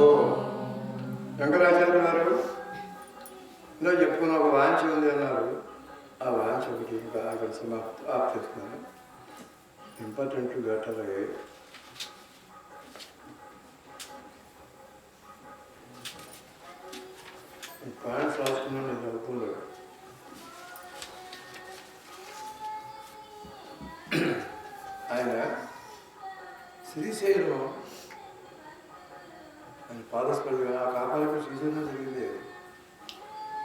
ఓ వెంకటాచార్య గారు ఇలా చెప్పుకున్న ఒక వాంఛ ఉంది అన్నారు. ఆ వాంఛ ఒకటి బాగా అక్కడ సమాప్తి ఆఫ్ చేస్తున్నాను ఇంపార్టెంట్ గట్టారు పాయింట్స్ రాసుకున్నాను నేను చదువుతున్నాను ఆయన శ్రీశైలం అని పాదస్పర్శ ఆ కాపాలకు శ్రీశైలం జరిగింది.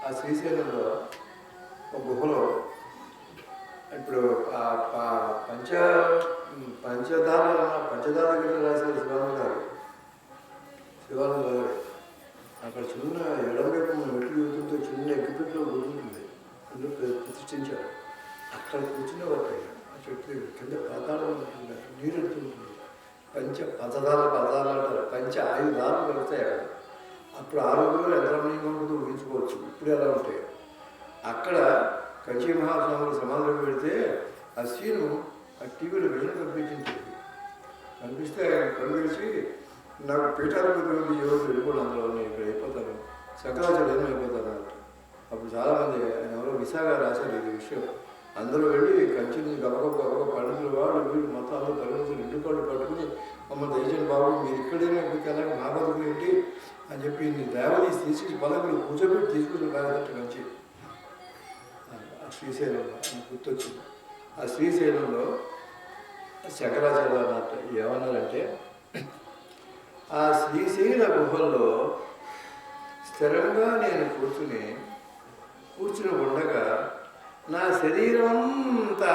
ఆ శ్రీశైలంలో ఒక గుహలో ఇప్పుడు ఆ పంచ పంచదార పంచదార గిరి రాశారు శివానంద గారు. శివానంద గారు. అక్కడ చిన్న ఎడమవైపు మెట్లు యూతుంటే చిన్న ఎగ్గిపెట్లో గుర్తుంటుంది అందులో ప్రతిష్ఠించారు. అక్కడ కూర్చున్న ఒక ఆయన ఆ చెట్టు కింద పాతాళం నీరు ఎడుతుంటుంది పంచ పదదాల పదాలు అంటారు. పంచ ఆయుధాలు కలుగుతాయి అక్కడ. అప్పుడు ఆరోగ్యంలో ఎంతమంది ఉంటుందో ఊహించుకోవచ్చు. ఇప్పుడు ఎలా ఉంటాయి. అక్కడ కంచి మహాస్వాములు సమాధిలో పెడితే ఆ సీను ఆ టీవీలో వెళ్ళి కనిపించింది. కనిపిస్తే ఆయన కళ్ళు నాకు పీఠాధిపతి ఉంది ఈ రోజు అందులో నేను ఇక్కడ అయిపోతాను. శంకరాచార్యం అయిపోతాను. అన్నట్టు అప్పుడు చాలామంది ఆయన ఎవరో విశాఖ రాశారు ఇది విషయం. అందరూ వెళ్ళి కంచిని గబగబ గబగబ పండుగలు వాళ్ళు వీళ్ళు మతాలు అందరూ రెండు కాళ్ళు పట్టుకుని మమ్మల్ని దయచేయండి బాబు మీరు ఇక్కడైనా మీకు ఎలాగ నా బతుకు ఏంటి? అని చెప్పి నీ దేవని తీసుకొచ్చి పదకొండు కూర్చోబెట్టి తీసుకుని కాదట్టు కంచి ఆ శ్రీశైలంలో గుర్తొచ్చింది. ఆ శ్రీశైలంలో శంకరాచార్య అన్నట్టు ఏమన్నారంటే ఆ శ్రీశైల గుహల్లో స్థిరంగా నేను కూర్చుని కూర్చుని ఉండగా నా శరీరం అంతా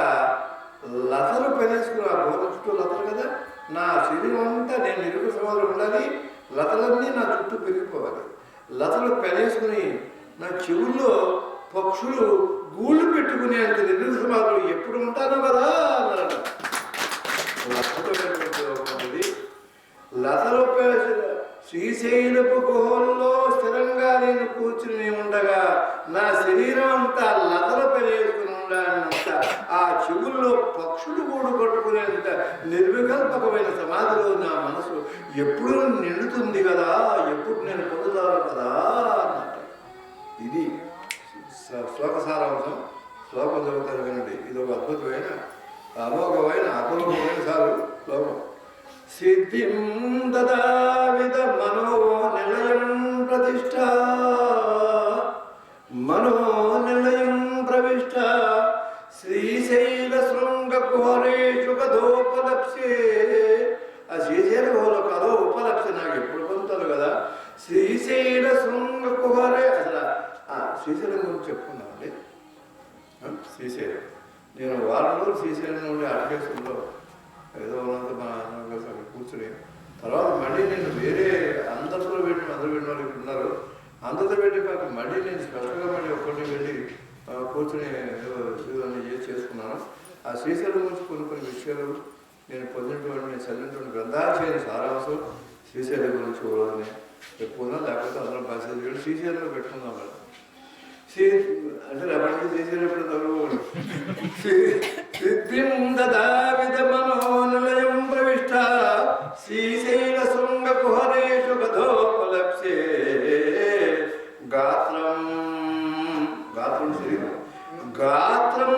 లతలు పెనేసుకుని ఆ గుహల చుట్టూ లతలు కదా నా శరీరం అంతా నేను నిరుగు సమాధులు ఉండాలి. లతలన్నీ నా చుట్టూ పెరిగిపోవాలి. లతలు పెనేసుకుని నా చెవుల్లో పక్షులు గూళ్ళు పెట్టుకునేంత నిరుగు సమాధులు ఎప్పుడు ఉంటానో కదా అన్నాడు. లతలు లతలు శ్రీశైలం శ్రీశైలపు గుహల్లో స్థిరంగా నేను కూర్చుని ఉండగా నా శరీరం అంతా లతలు పెరేసుకుని ఉండాలంత ఆ చెవుల్లో పక్షులు గూడు కొట్టుకునేంత నిర్వికల్పకమైన సమాధిలో నా మనసు ఎప్పుడు నిండుతుంది కదా ఎప్పుడు నేను పొందుతాను కదా అన్నట్టు. ఇది శ్లోక సారాంశం. శ్లోకం చదువుతారు వినండి. ఇది ఒక అద్భుతమైన అమోఘమైన అపూర్వమైన సారు శ్లోకం. సిద్ధిం దదావిద మనో నిలయం ప్రతిష్ట. మనో నిలయం ప్రవిష్ట. శ్రీశైల శృంగ కుహరేషు కథోపలప్సే ఆ శ్రీశైల గుహలో కథో ఉపలప్సే నాకు ఎప్పుడు పొందుతాను కదా శ్రీశైల శృంగ కుహరే అసలు ఆ శ్రీశైలం గురించి చెప్పుకున్నామండి శ్రీశైలం. నేను వారం రోజులు శ్రీశైలం నుండి అటకేశ్వరంలో ఏదో ఉన్నంత మా అన్న కూర్చుని తర్వాత మళ్ళీ నేను వేరే అందరితో పెట్టి అందరూ పెట్టిన వాళ్ళు ఉన్నారు. అందరితో పెట్టి కాక మళ్ళీ నేను స్పెషల్గా మళ్ళీ ఒక్కటి వెళ్ళి కూర్చుని ఏదో చేసి చేసుకున్నాను. ఆ శ్రీశైలం గురించి కొన్ని కొన్ని విషయాలు నేను పొందినటువంటి నేను చదివినటువంటి చేయని సారాంశం శ్రీశైలం గురించి చూడాలని చెప్పుకుందాం లేకపోతే అందరం పరిస్థితి వెళ్ళి శ్రీశైలంలో పెట్టుకుందాం మరి సీ అంటే రమణకి చేసేటప్పుడు తగ్గుకోడు సిద్ధిం దదావిద మనోనిలయం ప్రవిష్ట. శ్రీశైల శృంగ కుహరేషు కథోపలప్సే గాత్రం గాత్రం శరీరం గాత్రం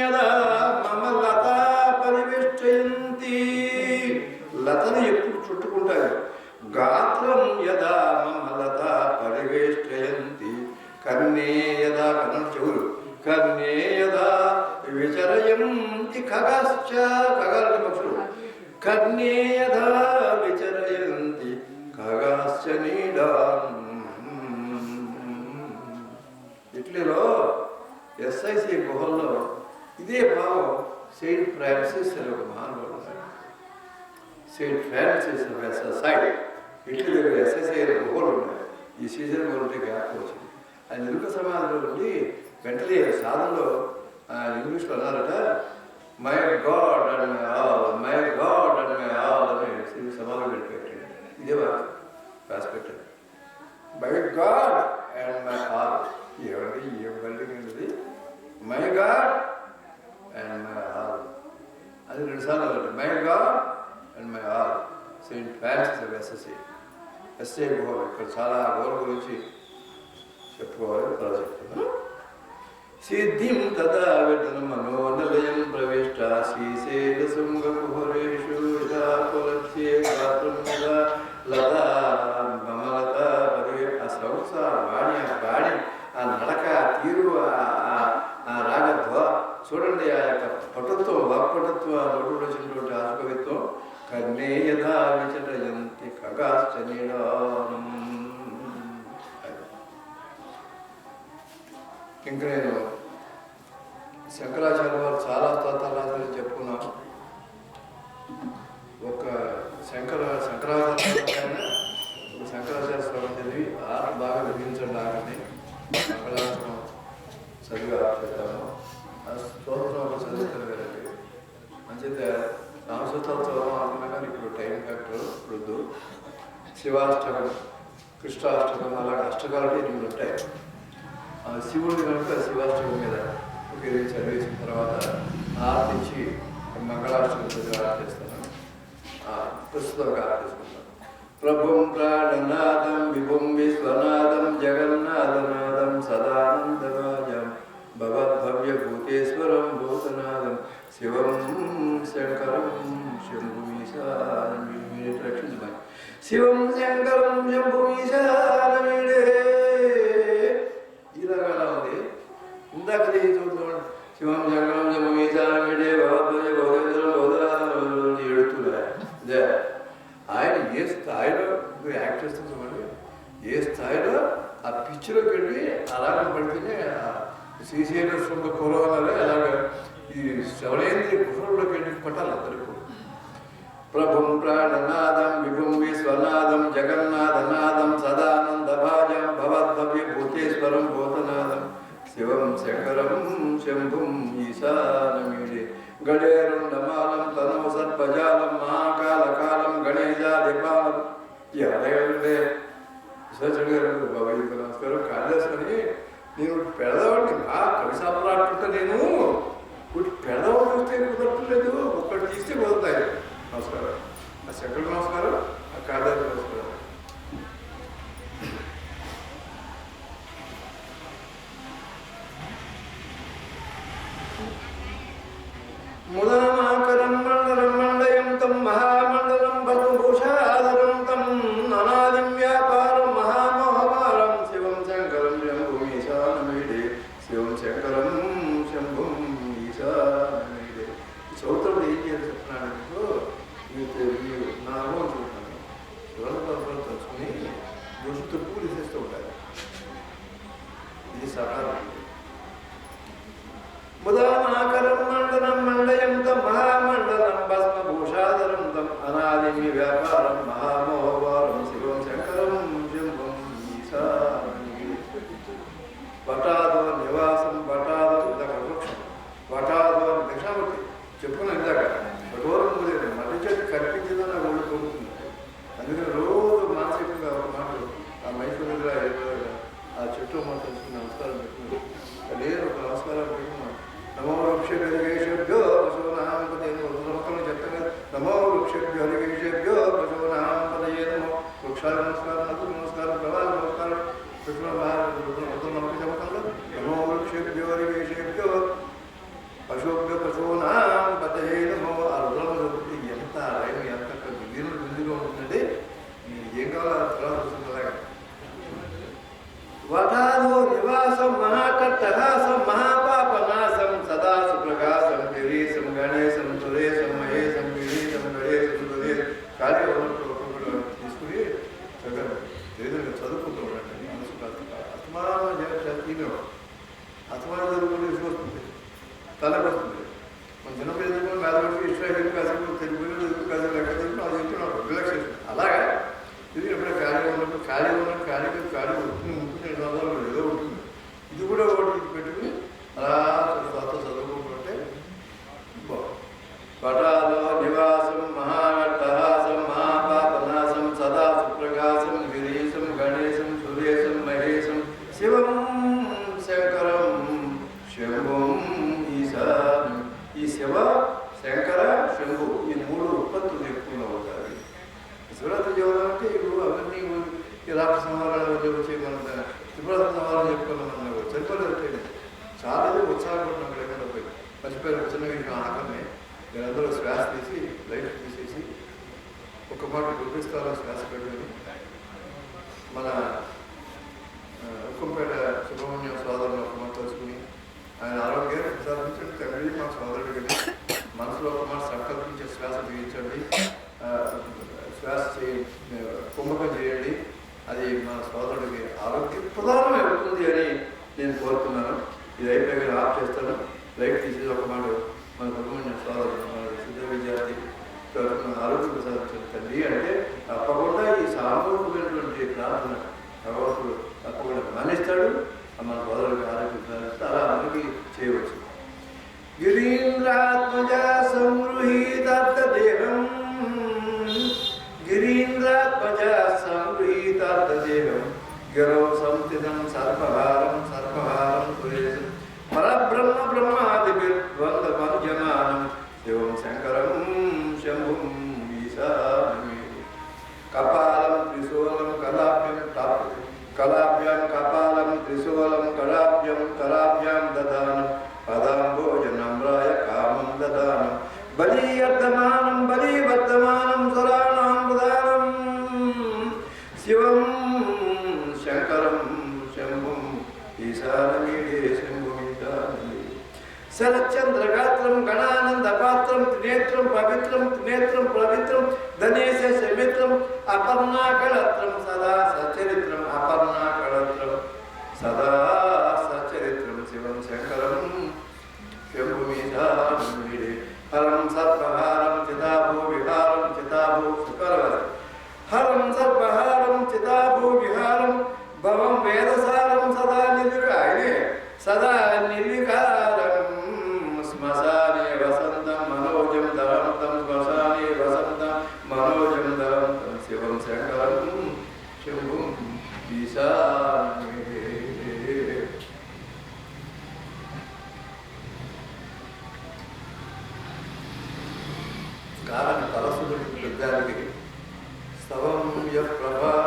యదా మమ లత పరివేష్టయంతి లతను ఎప్పుడు చుట్టుకుంటారు? గాత్రం యదా మమలత పరివేష్టయంతి కర్ణే యదా కన్నం చెవులు. కర్ణే యదా విచరయంతి ఖగశ్చ ఖగాలంటే పక్షులు. కర్ణే యదా విచరయంతి ఖగాశ్చ నీడాన్ ఇట్లీలో ఎస్ఐసి గుహల్లో ఇదే భావం సెయింట్ ఫ్రాన్సిస్ అనే ఒక మహానుభావుడు సెయింట్ ఫ్రాన్సిస్ సైడ్ ఇంటి దగ్గర ఎస్ఎస్ఐ గుహలు ఉన్నాయి ఈ సీజన్ గురించి గ్యాప్ వచ్చింది ఆయన నిరుక సమాధిలో ఉండి వెంటనే సాధనలో ఇంగ్లీష్లో అన్నారట my God and my all my God and my all అని శ్రీ సమాధిలో పెట్టాడు ఇదే రాసి పెట్టాడు my God and my all ఏమండి ఏం బిల్డింగ్ ఏంటిది? My God and my all అది రెండుసార్లు అన్నట్టు my God and my all Saint Francis of Assisi గుహలు ఇక్కడ చాలా గుహల గురించి చెప్పుకోవాలి తర్వాత చెప్తున్నా సిద్ధిం తదా విటన మనోనలయం ప్రవిష్ట సౌస వాణి ఆ గాడి ఆ నడక ఆ తీరు ఆ- రాగత్వ చూడండి ఆ యొక్క పటుత్వం వాక్పటుత్వం ఆ వచ్చినటువంటి ఆశకవిత్వం కన్నే యథా విచరయంతి ఖగాశ్చ ఇంకా నేను శంకరాచార్య వారు చాలా స్తోత్రాలు చెప్పుకున్నాను. ఒక శంకర శంకరాచార్య శివాష్టకం కృష్ణాష్టకం అలాగే అష్టకాలు ఎనిమిది ఉంటాయి శివుడు కనుక శివాష్టకం మీద ఒక ఇరవై చదివేసిన తర్వాత ఆర్తించి మంగళాష్టమి చదివి ఆర్తిస్తాను ప్రస్తుతంగా ఆర్తిస్తున్నాను ప్రభుం ప్రాణనాదం విభుం విశ్వనాథం జగన్నాథనాథం సదానందరాజం భవద్భవ్య భూతేశ్వరం భూతనాథం శివం శంకరం శంభుమీశాన్ని రక్షించమని శివం శంకరం శంభుమీశానమిడే ఈ రకాల ఉంది. ఇందాక చూద్దాం శివం శంకరం శంభుమీశానమిడే భగవద్భవ్య భూతేశ్వరం భూతనాథం ఎడుతున్నా ఇదే. ఆయన ఏ స్థాయిలో మీరు యాక్ట్ చేస్తుంది చూడండి. ఏ స్థాయిలో ఆ పిచ్చిలోకి వెళ్ళి అలాగే పడితేనే ఆ శ్రీశైల శృంగ కురవాలే అలాగే ఈ శవణేంద్రి గుహలోకి వెళ్ళి పట్టాలి అందరికీ. ప్రభుం ప్రాణనా భూతేశ్వరం శివం శంకరం శంభుం ఈశానమీడే. గడేరుండమాలం తనవ సర్పజాలం మహాకాలకాలం గణేశాదిపాలం. ఈ అలాగే విశ్వచంద్ర గారు బాబా నమస్కారం కాళేశ్వరి. నేను పెడదవాడిని బా కవిసాపలాడుతుంటా నేను ఇప్పుడు పెడదవాడు చూస్తే కుదరట్లేదు ఒక్కటి తీస్తే పోతాయి నమస్కారం. ఆ శంకర్ నమస్కారం ఆ కాళేశ్వర నమస్కారం. do. అందులో శ్వాస తీసి లైట్ తీసేసి ఒక మాట గుర్తిస్తారో శ్వాస పెట్టుకొని మన ఉక్కంపేట సుబ్రహ్మణ్యం సోదరుని ఒక మాట తెలుసుకుని ఆయన ఆరోగ్యాన్ని ప్రసాదించండి తండ్రి మా సోదరుడు మనసులో ఒక మాట సంకల్పించే శ్వాస తీయించండి. శ్వాస కుంభకం చేయండి. అది మా సోదరుడికి ఆరోగ్య ప్రధానం అవుతుంది అని నేను కోరుతున్నాను. ఇది అయిపోయి ఆఫ్ చేస్తాను. లైట్ తీసేసి ఒక మాట మన సుబ్రహ్మణ్యం సోదరుడు మన సిద్ధ విద్యార్థి ఆరోగ్య ప్రసాదించండి తండ్రి అంటే తప్పకుండా ఈ సామూహికమైనటువంటి ప్రార్థన భగవంతుడు తప్పకుండా మానేస్తాడు. మన బోధలకు ఆరోగ్యం ప్రసాదిస్తే అలా అందరికీ చేయవచ్చు. గిరీంద్రాత్మజ సంగృహీత దేహం గిరీంద్రాత్మజ సంగృహీత దేహం గిరవ సంస్థితం సర్పహారం ఈశానమీడే శరచంద్రగాత్రం గణానంద పాత్రం త్రినేత్రం పవిత్రం త్రినేత్రం పవిత్రం ధనేశ శమిత్రం అపర్ణాకళత్రం సదా సచరిత్రం అపర్ణాకళత్రం సదా సచరిత్రం శివం శంకరం శంభుమీశానుడే కారణ పరశుడు యుద్ధానికి స్తవం యః ప్రభాతే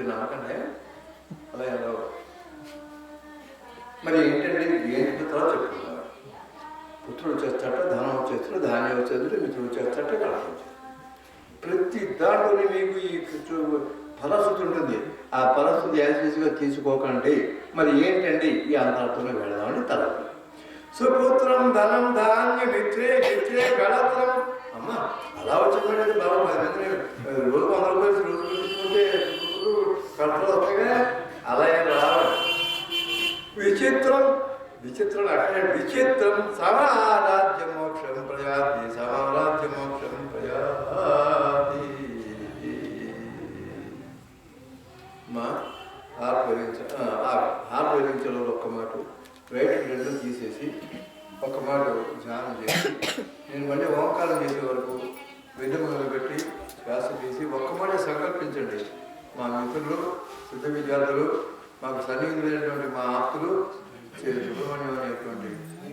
ఇది ఇవి అలా ఎలా మరి ఏంటంటే ఏం చెప్తారో చెప్తున్నారు పుత్రుడు చేస్తాట ధనం వచ్చేస్తాడు ధాన్యం వచ్చేస్తాడు మిత్రుడు చేస్తాట కళ ప్రతి దాంట్లోనే మీకు ఈ చు- ఉంటుంది. ఆ ఫలశ్రుతి యాసిగా తీసుకోకండి. మరి ఏంటండి? ఈ అంతర్థంలో వెళదామని తలపు. సుపుత్రం ధనం ధాన్యం మిత్రే మిత్రే కళత్రం. అమ్మ అలా వచ్చిందంటే బాబు పది మంది రోజు వంద రూపాయలు రోజు తీసుకుంటే కళలు వస్తాయిగా అలా ఏం విచిత్రం విచిత్రం అక్కడ విచిత్రం సమారాధ్య మోక్షం ప్రయాతి సమారాధ్య మోక్షం ప్రయాతి. మా ఆర్పరించ ఆర్పరించలో ఒక్క మాట. రైట్ రెండు తీసేసి ఒక మాట ధ్యానం చేసి నేను మళ్ళీ ఓంకారం చేసే వరకు వెన్నెముకలు పెట్టి శ్వాస తీసి ఒక్క మాట సంకల్పించండి. మా మిత్రులు సిద్ధ విద్యార్థులు మాకు సన్నిహితులైనటువంటి మా ఆప్తులు శ్రీ సుబ్రహ్మణ్యం అనేటువంటి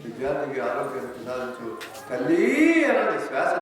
విద్యార్థికి ఆరోగ్యం ప్రసాదించు తల్లి అనండి శ్వాస